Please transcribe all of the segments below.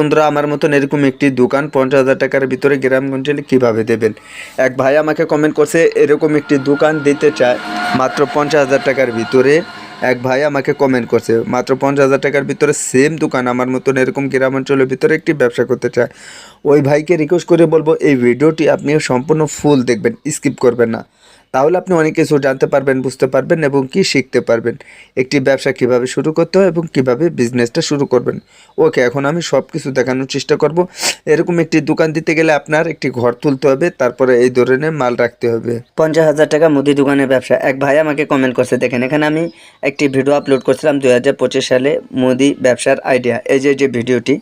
বন্ধুরা, আমার মতন এরকম একটি দোকান পঞ্চাশ হাজার টাকার ভিতরে গ্রামগঞ্জে কীভাবে দেবেন? এক ভাই আমাকে কমেন্ট করছে, এরকম একটি দোকান দিতে চায় মাত্র পঞ্চাশ হাজার টাকার ভিতরে। এক ভাই আমাকে কমেন্ট করছে, মাত্র পঞ্চাশ হাজার টাকার ভিতরে সেম দোকান আমার মতন এরকম গ্রামাঞ্চলের ভিতরে একটি ব্যবসা করতে চায়। ওই ভাইকে রিকোয়েস্ট করে বলব, এই ভিডিওটি আপনি সম্পূর্ণ ফুল দেখবেন স্কিপ করবেন না। তাহলে আপনি অনেক কিছু জানতে পারবেন, বুঝতে পারবেন এবং কি শিখতে পারবেন। একটি ব্যবসা কীভাবে শুরু করতে হয় এবং কীভাবে বিজনেসটা শুরু করবেন। ওকে, এখন আমি সব কিছু দেখানোর চেষ্টা করব। এরকম একটি দোকান দিতে গেলে আপনার একটি ঘর তুলতে হবে, তারপরে এই ধরনের মাল রাখতে হবে। পঞ্চাশ হাজার টাকা মুদি দোকানের ব্যবসা। এক ভাই আমাকে কমেন্ট করছে, দেখেন, এখানে আমি একটি ভিডিও আপলোড করছিলাম দুই হাজার পঁচিশ সালে মুদি ব্যবসার আইডিয়া এই যে যে ভিডিওটি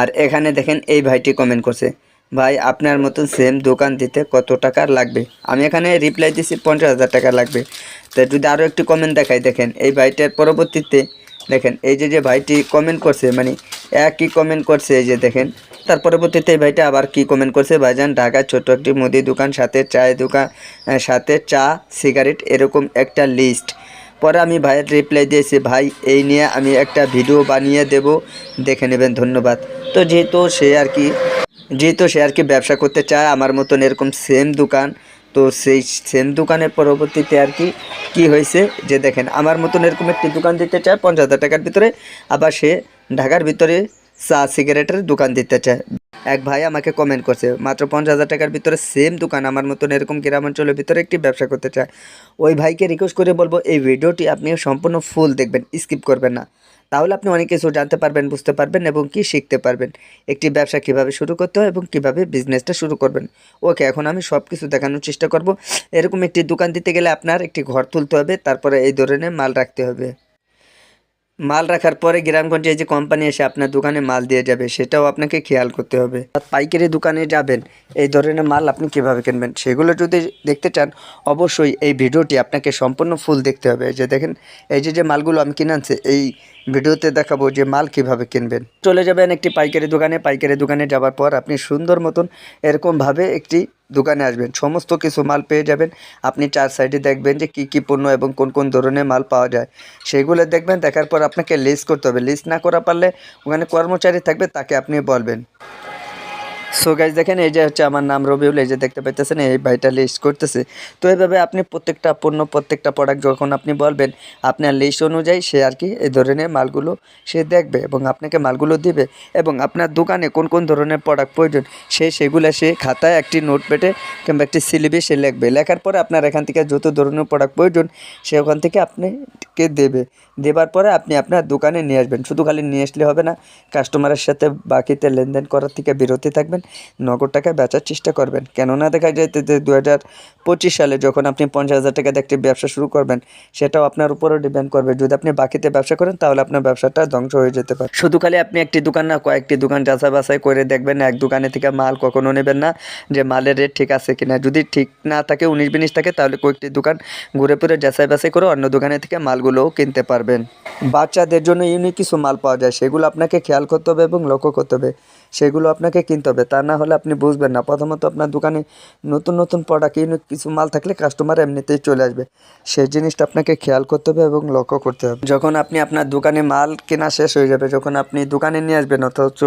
আর এখানে দেখেন, এই ভাইটি কমেন্ট করছে। ভাই, আপনার মতন সেম দোকান দিতে কত টাকা লাগবে? আমি এখানে রিপ্লাই দিছি পঞ্চাশ হাজার টাকা লাগবে। তো যদি আরও একটি কমেন্ট দেখাই, দেখেন, এই ভাইটার পরবর্তীতে, দেখেন, এই যে যে ভাইটি কমেন্ট করছে মানে একই কমেন্ট করছে, এই যে, দেখেন, তার পরবর্তীতে এই ভাইটা আবার কি কমেন্ট করছে, ভাইজান, ঢাকার ছোট একটি মুদি দোকান, সাথে চায়ের দোকান সাথে চা সিগারেট এরকম একটা লিস্ট পরে আমি ভাইয়ের রিপ্লাই দিয়েছি, ভাই, এই নিয়ে আমি একটা ভিডিও বানিয়ে দেব, দেখে নেবেন, ধন্যবাদ। তো যেহেতু সে আর কি যেহেতু সে আর কি ব্যবসা করতে চায়, আমার মতন এরকম সেম দোকান, তো সেই সেম দোকানের পরবর্তীতে আর কি কি হয়েছে যে দেখেন, আমার মতন এরকম একটি দোকান দিতে চায়, পঞ্চাশ হাজার টাকার ভিতরে, আবার সে ঢাকার ভিতরে চা সিগারেটের দোকান দিতে চায়। এক ভাই আমাকে কমেন্ট করছে, মাত্র পঞ্চাশ হাজার টাকার ভিতরে সেম দোকান, আমার মতন এরকম গ্রামাঞ্চলের ভিতরে একটি ব্যবসা করতে চায়। ওই ভাইকে রিকোয়েস্ট করে বলব, এই ভিডিওটি আপনি সম্পূর্ণ ফুল দেখবেন স্কিপ করবেন না। তাহলে আপনি অনেক কিছু জানতে পারবেন, বুঝতে পারবেন এবং কি শিখতে পারবেন। একটি ব্যবসা কীভাবে শুরু করতে হয় এবং কীভাবে বিজনেসটা শুরু করবেন। ওকে, এখন আমি সব কিছু দেখানোর চেষ্টা করব। এরকম একটি দোকান দিতে গেলে আপনার একটি ঘর তুলতে হবে, তারপরে এই ধরনের মাল রাখতে হবে। মাল রাখার পরে গ্রামগঞ্জে যে কোম্পানি এসে আপনার দোকানে মাল দিয়ে যাবে, সেটাও আপনাকে খেয়াল করতে হবে। পাইকারি দোকানে যাবেন, এই ধরনের মাল আপনি কীভাবে কিনবেন, সেগুলো যদি দেখতে চান, অবশ্যই এই ভিডিওটি আপনাকে সম্পূর্ণ ফুল দেখতে হবে। যে দেখেন, এই যে যে মালগুলো আমি কিনে আনছি, এই ভিডিওতে দেখাবো যে মাল কীভাবে কিনবেন। চলে যাবেন একটি পাইকারি দোকানে পাইকারি দোকানে যাওয়ার পর আপনি সুন্দর মতন এরকমভাবে একটি দোকানে আসবেন। সমস্ত কিছু মাল পেয়ে যাবেন। আপনি চার সাইডে দেখবেন যে কি কি পণ্য এবং কোন কোন ধরনের মাল পাওয়া যায়। সেগুলো দেখবেন, দেখার পর আপনাকে লিস্ট করতে হবে। লিস্ট না করা পারলে ওখানে কর্মচারী থাকবে, তাকে আপনি বলবেন। সো গাইজ দেখেন, এই যে হচ্ছে আমার নাম রবিউল, এই যে দেখতে পাইতেছেন, এই ভাইটা লিস্ট করতেছে। তো এইভাবে আপনি প্রত্যেকটা পণ্য, প্রত্যেকটা প্রোডাক্ট যখন আপনি বলবেন, আপনার লিস্ট অনুযায়ী সে আর কি এই ধরনের মালগুলো সে দেখবে এবং আপনাকে মালগুলো দিবে এবং আপনার দোকানে কোন কোন ধরনের প্রোডাক্ট প্রয়োজন, সে সেগুলো সে খাতায় একটি নোট পেটে কিংবা একটি সিলিবে সে লিখবে। লেখার পরে আপনার এখান থেকে যত ধরনের প্রোডাক্ট প্রয়োজন, সে ওখান থেকে আপনাকে দেবে। দেবার পরে আপনি আপনার দোকানে নিয়ে আসবেন। শুধু খালি নিয়ে আসলে হবে না কাস্টমারের সাথে বাকিতে লেনদেন করার থেকে বিরতি থাকবেন। নগদ টাকায় বেচার চেষ্টা করবেন। কেননা দেখা যায় যে দু পঁচিশ সালে যখন আপনি পঞ্চাশ হাজার টাকা দিয়ে একটি ব্যবসা শুরু করবেন, সেটাও আপনার উপরও ডিপেন্ড করবে। যদি আপনি বাকিতে ব্যবসা করেন, তাহলে আপনার ব্যবসাটা ধ্বংস হয়ে যেতে পারে। শুধু খালি আপনি একটি দোকান না, কয়েকটি দোকান যাচাই বাছাই করে দেখবেন, এক দোকানে থেকে মাল কখনো নেবেন না যে মালের রেট ঠিক আছে কিনা। যদি ঠিক না থাকে, উনিশ বিনিশ থাকে, তাহলে কয়েকটি দোকান ঘুরে ফিরে যাচাই বাছাই করে অন্য দোকানে থেকে মালগুলোও কিনতে পারবেন। বাচ্চাদের জন্য ইউনিক কিছু মাল পাওয়া যায়, সেগুলো আপনাকে খেয়াল করতে হবে এবং লক্ষ্য করতে হবে। সেগুলো আপনাকে কিনতে হবে। তা না হলে আপনি বুঝবেন না। প্রথমত আপনার দোকানে নতুন নতুন প্রোডাক্ট ইউনিক কিছু মাল থাকলে কাস্টমার এমনিতেই চলে আসবে। সেই জিনিসটা আপনাকে খেয়াল করতে হবে এবং লক্ষ্য করতে হবে। যখন আপনি আপনার দোকানে মাল কেনা শেষ হয়ে যাবে, যখন আপনি দোকানে নিয়ে আসবেন অথচ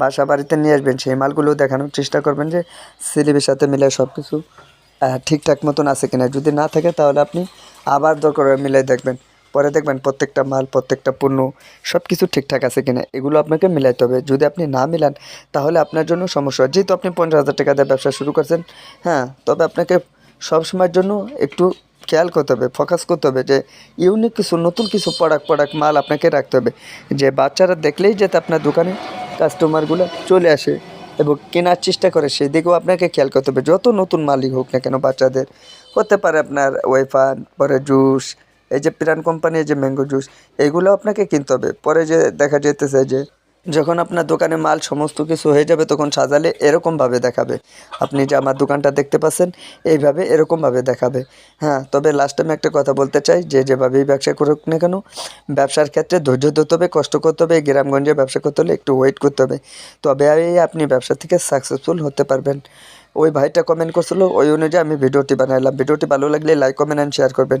বাসা বাড়িতে নিয়ে আসবেন, সেই মালগুলো দেখানোর চেষ্টা করবেন যে সিলিবের সাথে মিলে সব কিছু ঠিকঠাক মতন আছে কিনা। যদি না থাকে তাহলে আপনি আবার দরকার মিলাই দেখবেন। পরে দেখবেন প্রত্যেকটা মাল, প্রত্যেকটা পণ্য সব কিছু ঠিকঠাক আছে কিনা, এগুলো আপনাকে মিলাইতে হবে। যদি আপনি না মিলান, তাহলে আপনার জন্য সমস্যা। যেহেতু আপনি পঞ্চাশ হাজার টাকা দিয়ে ব্যবসা শুরু করছেন হ্যাঁ তবে আপনাকে সব সময়ের জন্য একটু খেয়াল করতে হবে ফোকাস করতে হবে যে ইউনিক কিছু, নতুন কিছু প্রোডাক্ট প্রোডাক্ট মাল আপনাকে রাখতে হবে। যে বাচ্চারা দেখলেই যাতে আপনার দোকানে কাস্টমারগুলো চলে আসে এবং কেনার চেষ্টা করে, সেদিকেও আপনাকে খেয়াল করতে হবে। যত নতুন মালই হোক না কেন বাচ্চাদের, হতে পারে আপনার ওয়েফার পরে জুস এই যে পিরান কোম্পানির যে ম্যাঙ্গো জুস, এগুলো আপনাকে কিনতে হবে। পরে যে দেখা যেতেছে যে যখন আপনার দোকানে মাল সমস্ত কিছু হয়ে যাবে, তখন সাজালে এরকমভাবে দেখাবে। আপনি যে আমার দোকানটা দেখতে পাচ্ছেন, এইভাবে এরকমভাবে দেখাবে। হ্যাঁ তবে লাস্ট টাইম একটা কথা বলতে চাই, যে যেভাবেই ব্যবসা করুক না কেন, ব্যবসার ক্ষেত্রে ধৈর্য ধরতে হবে, কষ্ট করতে হবে গ্রামগঞ্জে ব্যবসা করতে হলে একটু ওয়েট করতে হবে। তবে আপনি ব্যবসা থেকে সাকসেসফুল হতে পারবেন। ওই ভাইটা কমেন্ট করছিল, ওই অনুযায়ী আমি ভিডিওটি বানাইলাম। ভিডিওটি ভালো লাগলে লাইক কমেন্ট অ্যান্ড শেয়ার করবেন।